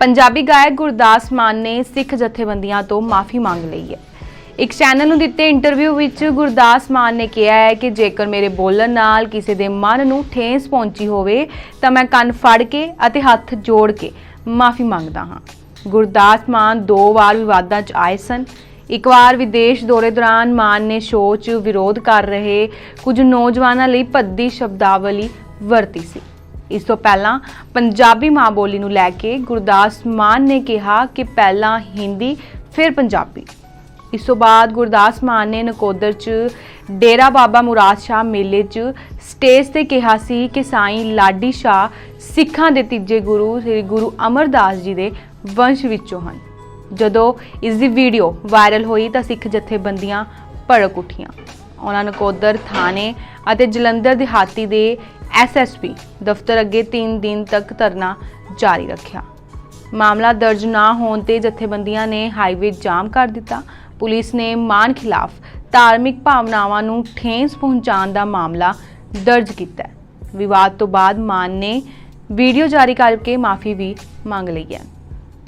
ਪੰਜਾਬੀ ਗਾਇਕ ਗੁਰਦਾਸ ਮਾਨ ਨੇ ਸਿੱਖ ਜਥੇਬੰਦੀਆਂ ਤੋਂ ਮਾਫੀ ਮੰਗ ਲਈ ਹੈ। ਇੱਕ ਚੈਨਲ ਨੂੰ ਦਿੱਤੇ ਇੰਟਰਵਿਊ ਵਿੱਚ ਗੁਰਦਾਸ ਮਾਨ ਨੇ ਕਿਹਾ ਹੈ ਕਿ ਜੇਕਰ ਮੇਰੇ ਬੋਲਣ ਨਾਲ ਕਿਸੇ ਦੇ ਮਨ ਨੂੰ ਠੇਸ ਪਹੁੰਚੀ ਹੋਵੇ, ਤਾਂ ਮੈਂ ਕੰਨ ਫੜ ਕੇ ਅਤੇ ਹੱਥ ਜੋੜ ਕੇ ਮਾਫੀ ਮੰਗਦਾ ਹਾਂ। ਗੁਰਦਾਸ ਮਾਨ ਦੋ ਵਾਰ ਵਿਵਾਦਾਂ 'ਚ ਆਏ ਸਨ। ਇੱਕ ਵਾਰ ਵਿਦੇਸ਼ ਦੌਰੇ ਦੌਰਾਨ ਮਾਨ ਨੇ ਸ਼ੋਅ 'ਚ ਵਿਰੋਧ ਕਰ ਰਹੇ ਕੁਝ ਨੌਜਵਾਨਾਂ ਲਈ ਭੱਦੀ ਸ਼ਬਦਾਵਲੀ ਵਰਤੀ ਸੀ। ਇਸ ਤੋਂ ਪਹਿਲਾਂ ਪੰਜਾਬੀ ਮਾਂ ਬੋਲੀ ਨੂੰ ਲੈ ਕੇ ਗੁਰਦਾਸ ਮਾਨ ਨੇ ਕਿਹਾ ਕਿ ਪਹਿਲਾਂ ਹਿੰਦੀ, ਫਿਰ ਪੰਜਾਬੀ। ਇਸ ਤੋਂ ਬਾਅਦ ਗੁਰਦਾਸ ਮਾਨ ਨੇ ਨਕੋਦਰ 'ਚ ਡੇਰਾ ਬਾਬਾ ਮੁਰਾਦ ਸ਼ਾਹ ਮੇਲੇ 'ਚ ਸਟੇਜ ਤੇ ਕਿਹਾ ਸੀ ਕਿ ਸਾਈਂ ਲਾਡੀ ਸ਼ਾਹ ਸਿੱਖਾਂ ਦੇ ਤੀਜੇ ਗੁਰੂ ਸ੍ਰੀ ਗੁਰੂ ਅਮਰਦਾਸ ਜੀ ਦੇ ਵੰਸ਼ ਵਿੱਚੋਂ ਹਨ। ਜਦੋਂ ਇਸ ਦੀ ਵੀਡੀਓ ਵਾਇਰਲ ਹੋਈ ਤਾਂ ਸਿੱਖ ਜਥੇਬੰਦੀਆਂ ਭੜਕ ਉੱਠੀਆਂ। ਉਹਨਾਂ ਨਕੋਦਰ ਥਾਣੇ ਅਤੇ ਜਲੰਧਰ ਦਿਹਾਤੀ ਦੇ ਐਸਐਸਪੀ ਦਫ਼ਤਰ ਅੱਗੇ 3 ਦਿਨ ਤੱਕ ਧਰਨਾ ਜਾਰੀ ਰੱਖਿਆ। ਮਾਮਲਾ ਦਰਜ ਨਾ ਹੋਣ ਤੇ ਜਥੇਬੰਦੀਆਂ ਨੇ ਹਾਈਵੇ ਜਾਮ ਕਰ ਦਿੱਤਾ। ਪੁਲਿਸ ਨੇ ਮਾਨ ਖਿਲਾਫ ਧਾਰਮਿਕ ਭਾਵਨਾਵਾਂ ਨੂੰ ਠੇਸ ਪਹੁੰਚਾਉਣ ਦਾ ਮਾਮਲਾ ਦਰਜ ਕੀਤਾ ਵਿਵਾਦ ਤੋਂ ਬਾਅਦ ਮਾਨ ਨੇ ਵੀਡੀਓ ਜਾਰੀ ਕਰਕੇ ਮਾਫੀ ਵੀ ਮੰਗ ਲਈ ਹੈ।